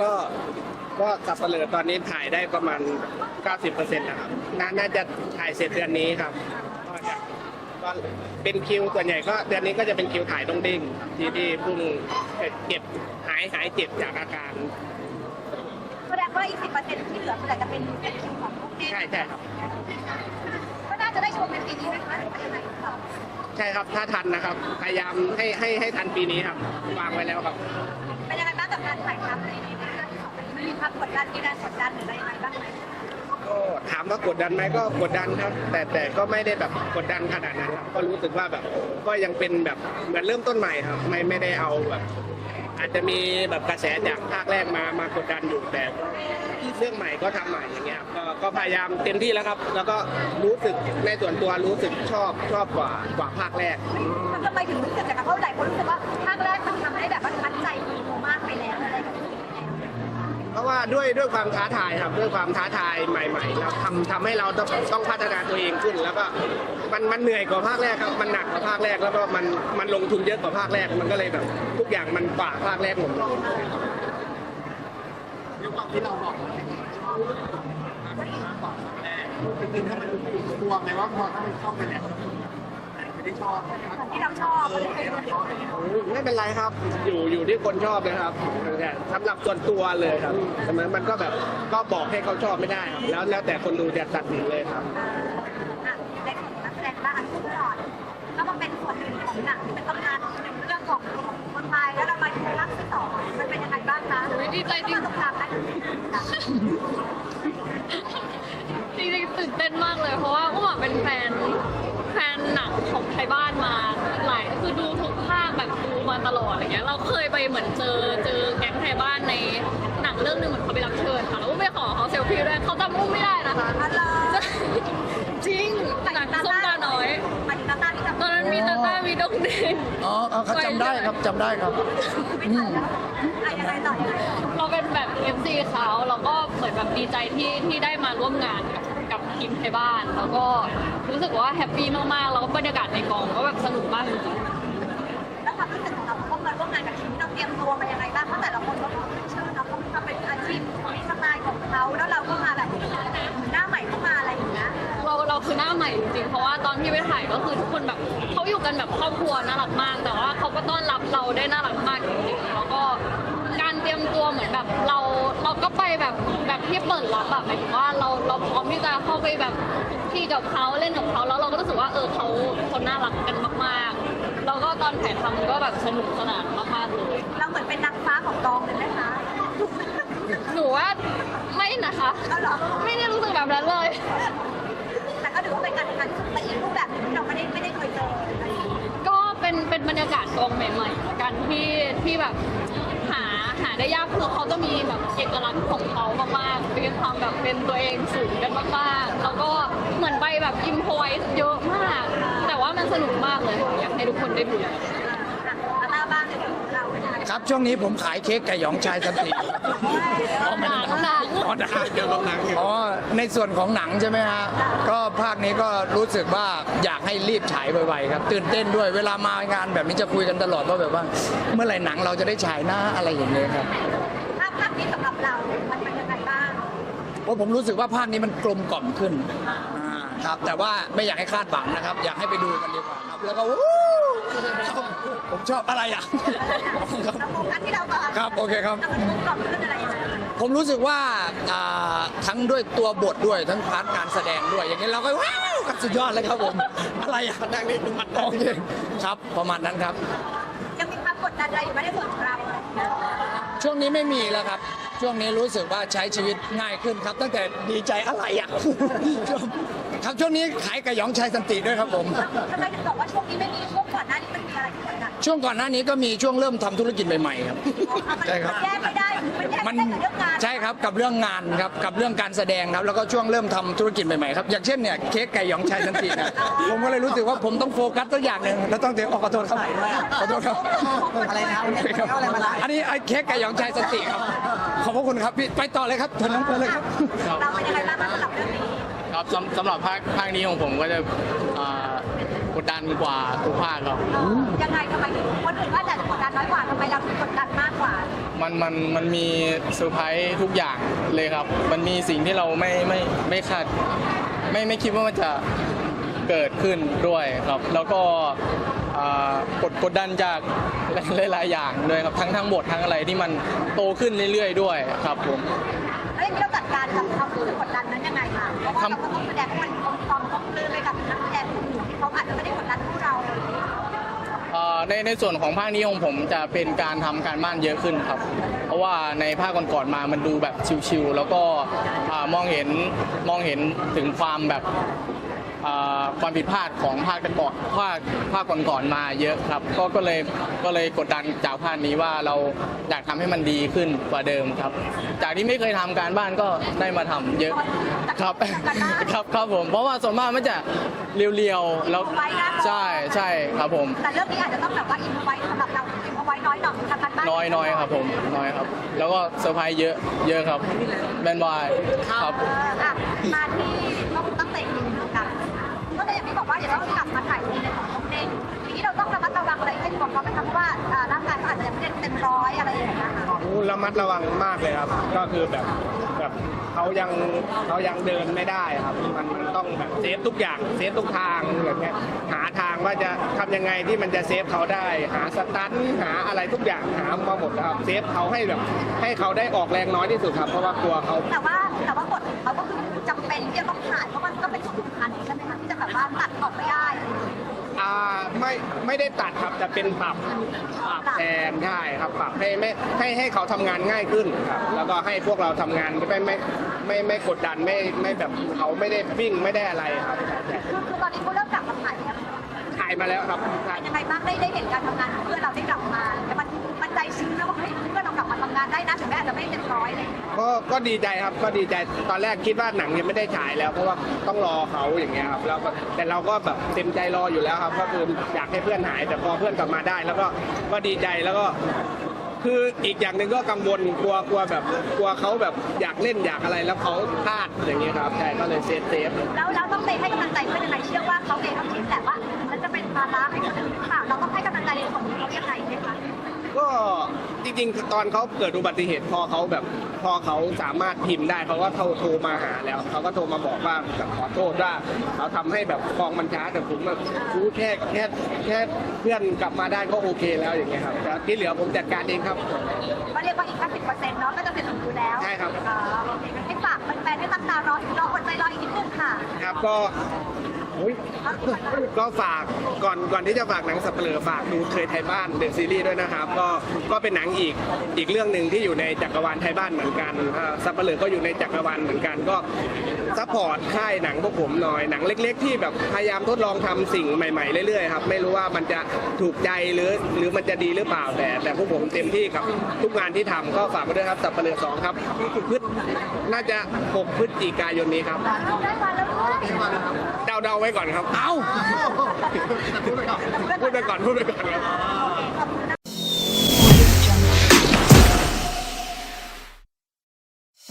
ก็ก็สับเปลือตอนนี้ถ่ายได้ประมาณ 90%นะครับนาน่าจะถ่ายเสร็จเดือนนี้ครับก็จะก็เป็นคิวส่วนใหญ่ก็เดือนนี้ก็จะเป็นคิวถ่ายต้องเด้งที่ที่เพิ่งเจ็บหายหายเจ็บจากอาการแสดงว่าอีกสิบเปอร์เซ็นต์ที่เหลือคืออาจจะเป็นเป็นคิวของลูกเต้นใช่ใช่ครับ ก็น่าจะได้ชมในปีนี้นะคะหรือว่ายังไงคะใช่ครับถ้าทันนะครับ พยายามให้ให้ให้ทันปีนี้ครับ วางไว้แล้วครับ เป็นยังไงบ้างกับการถ่ายทำในใน เรื่องของมันมีความกดดันมีแรงกดดันหรืออะไรยังไงบ้างไหมก็ถามว่ากดดันไหมก็กดดันครับ แต่แต่ก็ไม่ได้แบบกดดันขนาดนั้นครับก็รู้สึกว่าแบบก็ยังเป็นแบบเหมือนเริ่มต้นใหม่ครับ ไม่ไม่ได้เอาแบบ อาจจะมีแบบกระแสจากภาคแรกมามากดดันอยู่แต่เรื่องใหม่ก็ทำใหม่อย่างเงี้ยครับก็ก็พยายามเต็มที่แล้วครับ แล้วก็รู้สึกในส่วนตัวรู้สึกชอบชอบกว่ากว่าภาคแรกทำไมถึงรู้สึกอย่างนั้นเพราะหลายคนรู้สึกว่า ว่าด้วยด้วยความท้าทายครับด้วยความท้าทายใหม่ๆครับทำทำให้เราต้องต้องพัฒนาตัวเองขึ้น แล้วก็มันมันเหนื่อยกว่าภาคแรกครับมันหนักกว่าภาคแรกแล้วก็มันมันลงทุนเยอะกว่าภาคแรกมันก็เลยแบบทุกอย่างมันกว่าภาคแรกหมดเลยความที่เราบอกว่าชอบมากกว่าแรกจริงๆถ้ามันกลัวไหมว่าพอถ้ามันเข้าไปเนี่ย ไม่ได้ชอบที่เราชอบอะไรอย่างเงี้ยไม่เป็นไรครับ อยู่อยู่ที่คนชอบนะครับแต่สำหรับส่วนตัวเลยครับแต่มันมันก็แบบก็บอกให้เขาชอบไม่ได้ครับแล้วแล้วแต่คนดูจะตัดสินเลยครับอะในส่วนของนักแสดงบ้างอันคู่ก่อนก็มาเป็นส่วนหนึ่งของหนังที่เป็นตำนานหนึ่งเรื่องของคนไทยแล้วเรามาดูภาคที่สองมันเป็นยังไงบ้างคะโอ้ยดีใจจริงตรงกลางนะจริงๆตื่นเต้นมากเลยเพราะว่าอุ้มอะเป็นแฟน อนเจอเจอแก๊งไทยบ้านในหนังเรื่องหนึงเหมือนเขาไปรับเชิญค่ะแล้วอุ้มไปขอเขาเซลฟี่ด้วยเขาจำอุ้มไม่ได้นะคะอะไรจริงหนังส้มตาน้อยหมายถึงตาตาที่ทำตอนนั้นมีตาตามีดงเด่นอ๋ออ๋อเขาจำได้ครับจำได้ครับไม่ทันแล้วอะยังไงต่อยังไงต่อเราเป็นแบบ FC เขาเราก็เหมือนแบบดีใจที่ที่ได้มาร่วมงานกับกับทีมไทยบ้าน แล้วก็รู้สึกว่าแฮปปี้มากๆแล้วก็บรรยากาศในกองก็แบบสนุกมากจริงๆแล้วความรู้สึกของเราพวกมาร่วมงานกับทีม เตรียมตัวมายังไงบ้างเพราะแต่ละคนก็ขึ้นชื่อเนาะเขามีความเป็นอาชีพมีสไตล์ของเขาแล้วเราก็มาแบบหน้าใหม่เข้ามาอะไรอย่างเงี้ยเราเราคือหน้าใหม่จริงๆ เพราะว่าตอนที่ไปถ่ายก็คือทุกคนแบบเขาอยู่กันแบบครอบครัวน่ารักมาก แต่ว่าเขาก็ต้อนรับเราได้น่ารักมากจริงๆ ตรียมตัวเหมือนแบบเราเราก็ไปแบบแบบที่เปิดรับแบบหมายถึงว่าเราเราพร้อมที่จะเข้าไปแบบที่กับเขาเล่นกับเขาแล้วเราก็รู้สึกว่าเออเขาเขาน่ารักกันมากๆแล้วก็ตอนถ่ายทำก็แบบสนุกสนานมากๆเลยเราเหมือนเป็นนางฟ้าของกองเลยนะคะหนูว่าไม่นะคะเอาเหรอไม่ได้รู้สึกแบบนั้นเลย แต่ก็ถือว่าเป็นการทำงานที่เป็นอีกรูปแบบหนึงที่เราไม่ได้ไม่ได้เคยเจออะไรอย่างเงี้ยก็เป็นเป็นบรรยากาศกองใหม่ๆละกันที่ที่แบบ หาได้ยากคือเขาจะมีแบบเอกลักษณ์ของเขามากๆมีความแบบเป็นตัวเองสูงกันมากๆ แล้วก็เหมือนไปแบบอิมพอยเยอะมาก แต่ว่ามันสนุกมากเลยอยากให้ทุกคนได้ดู อะตาตาบ้างในเรื่องของเราเป็นยังไงครับช่วงนี้ผมขายเค้กไก่หยองชายสันติหนังหนังอ๋อหนังเกี่ยวกับหนังอยู่อ๋อในส่วนของหนังใช่ไหมฮะก็ภาคนี้ก็รู้สึกว่าอยากให้รีบฉายไวๆครับ ตื่นเต้นด้วยเวลามางานแบบนี้จะคุยกันตลอดว่าแบบว่า เมื่อไหร่หนังเราจะได้ฉายหน้าอะไรอย่างเงี้ยครับภาพภาพนี้สำหรับเรามันเป็นยังไงบ้างเพราะผมรู้สึกว่าภาคนี้มันกลมกล่อมขึ้นอ่าครับ แต่ว่าไม่อยากให้คาดหวังนะครับ อยากให้ไปดูกันดีกว่าครับ แล้วก็วู้ครับ ผมชอบอะไรอะครับเราโฟกัสที่เราก่อนครับโอเคครับเราเป็นกล่อมขึ้นอะไรยังไงผมรู้สึกว่าอ่าทั้งด้วยตัวบทด้วยทั้งพาร์ทการแสดงด้วย อย่างนี้เราก็ว้าวกับสุดยอดเลยครับผม อะไรอะนั่งนี่เป็นมัดโอเคครับประมาณนั้นครับ ยังมีความกดดันอะไรอยู่ไหมในส่วนของเราช่วงนี้ไม่มีแล้วครับ ช่วงนี้รู้สึกว่าใช้ชีวิตง่ายขึ้นครับ ตั้งแต่ดีใจอะไรอะครับช่วงนี้ขายกระหยองชายสันติด้วยครับผม ทำไมถึงบอกว่าช่วงนี้ไม่มีช่วงก่อนหน้า ช่วงก่อนหน้านี้ก็มีช่วงเริ่มทำธุรกิจใหม่ๆครับ ใช่ครับ แยกไม่ได้มันแยกมัไม่นได้กับเรื่องงานใช่ครับกับเรื่องงานครับกับเรื่องการแสดงครับแล้วก็ช่วงเริ่มทำธุรกิจใหม่ๆครับอย่างเช่นเนี่ยเค้กไก่หยองชายสันติเนะผมก็เลยรู้สึกว่าผมต้องโฟกัสตัวอย่างหนึ่งแล้วต้องเดี๋ยวออกขอโทษครับขอโทษครับอะไรนะครับอันนี้ไอ้เค้กไก่หยองชายสันติครับขอบพระคุณครับพี่ไปต่อเลยครับเชิญน้องไปเลยครับ เราเป็นยังไงบ้างคะสำหรับเรื่องนี้ ครับสำสำหรับภาคภาคนี้ของผมก็จะอ่ากดดันกว่าทุกภาคครับยังไงทำไมถึงคนอื่นว่าจะกดดันน้อยกว่าทำไมเราถึงกดดันมากกว่าหมันมันมันมีเซอร์ไพรส์ทุกอย่างเลยครับ มันมีสิ่งที่เราไม่ไม่ไม่คาดไม่ไม่คิดว่ามันจะเกิดขึ้นด้วยครับ แล้วก็อ่ากดกดดันจากหลายๆอย่างด้วยครับทั้งทั้งบททั้งอะไรที่มันโตขึ้นเรื่อยๆด้วยครับผม แล้วอย่างนี้เราจัดการกับความรู้สึกกด ในในส่วนของภาคนี้ของผมจะเป็นการทำการบ้านเยอะขึ้นครับ เพราะว่าในภาคก่อนๆมามันดูแบบชิวๆแล้วก็มองเห็นมองเห็นถึงความแบบความผิดพลาดของภาคก่อนภาคภาคก่อนๆมาเยอะครับ ก็ก็เลยก็เลยกดดันจากภาคนี้ว่าเราอยากทำให้มันดีขึ้นกว่าเดิมครับ จากที่ไม่เคยทำการบ้านก็ได้มาทำเยอะ ครับ ครับครับผม เพราะว่าส่วนมากมันจะเรียวๆแล้วใช่ใช่ครับผม แต่เรื่องนี้อาจจะต้องแบบว่าอินไว้สำหรับเราอินไว้น้อยหน่อยทำกันบ้านน้อยน้อยครับผม น้อยครับ แล้วก็เซอร์ไพรส์เยอะเยอะครับแบนบายครับ เอออะมาที่ต้องตั้งแต่ยิงกันก็เลยอย่างที่บอกว่าเดี๋ยวเรากลับมาถ่ายในของน้องเด้งทีนี้เราต้องระมัดระวังอะไรให้บอกเขาไหมคะเพราะว่าอ่าร่างกายเขาอาจจะยังไม่ได้เต็มร้อยอะไรอย่างเงี้ยค่ะโอ้ระมัดระวังมากเลยครับ ก็คือแบบแบบ เขายังเขายังเดินไม่ได้ครับ มันมันต้องแบบเซฟทุกอย่างเซฟทุกทางแบบเนี้ยหาทางว่าจะทำยังไงที่มันจะเซฟเขาได้หาสตันหาอะไรทุกอย่างหามาหมดครับเซฟเขาให้แบบให้เขาได้ออกแรงน้อยที่สุดครับเพราะว่ากลัวเขาแต่ว่าแต่ว่าบทของเขาก็คือจำเป็นที่จะต้องถ่ายเพราะมันก็เป็นส่วนสำคัญใช่ไหมคะที่จะแบบว่าตัดออกไม่ได้ อ่าไม่ไม่ได้ตัดครับแต่เป็นปรับปรับแทนใช่ครับปรับให้ไม่ให้ให้เขาทำงานง่ายขึ้นครับแล้วก็ให้พวกเราทำงานไม่ไม่ไม่ไม่กดดันไม่ไม่แบบเขาไม่ได้วิ่งไม่ได้อะไรครับคือคือตอนนี้เขาเริ่มกลับมาถ่ายแล้วถ่ายมาแล้วครับถ่ายเป็นยังไงบ้างได้ ก็ก็ดีใจครับก็ดีใจตอนแรกคิดว่าหนังยังไม่ได้ฉายแล้ว เพราะว่าต้องรอเขาอย่างเงี้ยครับแล้วก็แต่เราก็แบบเต็มใจรออยู่แล้วครับ ก็คืออยากให้เพื่อนหาย แต่พอเพื่อนกลับมาได้ แล้วก็ก็ดีใจแล้วก็คืออีกอย่างหนึ่งก็กังวลกลัวกลัวแบบกลัวเขาแบบอยากเล่นอยากอะไรแล้วเขาพลาดอย่างเงี้ยครับใช่ก็เลยเซฟเซฟแล้วแล้วต้องเตให้กำลังใจเพื่อนยังไงเชื่อว่าเขาเองเขาคิดแหละว่ามันจะเป็นภาระให้คนอื่นหรือเปล่าเราต้องให้กำลังใจในส่วนของเขายังไงไหมคะก็จริงๆ ตอนเขาเกิดอุบัติเหตุพอเขาแบบ พอเขาสามารถพิมพ์ได้เขาก็โทรโทรมาหาแล้วเขาก็โทรมาบอกว่าแบบขอโทษว่าเขาทำให้แบบกองมันช้าแต่ผมแบบรู้แค่แค่แค่เพื่อนกลับมาได้ก็โอเคแล้วอย่างเงี้ยครับแต่ที่เหลือผมจัดการเองครับก็เรียกว่าอีกแค่สิบเปอร์เซ็นต์เนาะก็จะเสร็จสมบูรณ์แล้วใช่ครับอ่าโอเคงั้นให้ฝากแฟนๆให้ตั้งตารออีกรออดใจรออีกนิดนึงค่ะครับก็อุ๊ย ก็ฝากก่อนก่อนที่จะฝากหนังสับเปลือฝากดูเคยไทยบ้านเดอะซีรีส์ด้วยนะครับ ก็ก็เป็นหนังอีกอีกเรื่องหนึ่งที่อยู่ในจักรวาลไทยบ้านเหมือนกันสับเปลือก็อยู่ในจักรวาลเหมือนกันก็ซัพพอร์ตค่ายหนังพวกผมหน่อยหนังเล็ก ๆ ที่แบบพยายามทดลองทำสิ่งใหม่ ๆ เรื่อยๆครับไม่รู้ว่ามันจะถูกใจหรือหรือมันจะดีหรือเปล่าแต่แต่พวกผมเต็มที่กับทุกงานที่ทำก็ฝากไปด้วยครับสับเปลือสองครับพฤษน่าจะ 6 พฤศจิกายนนี้ครับได้มาแล้วลูกเดาๆไว้ก่อนครับ เอ้าพูดไปก่อนพูดไปก่อนครับ ขอบคุณนะ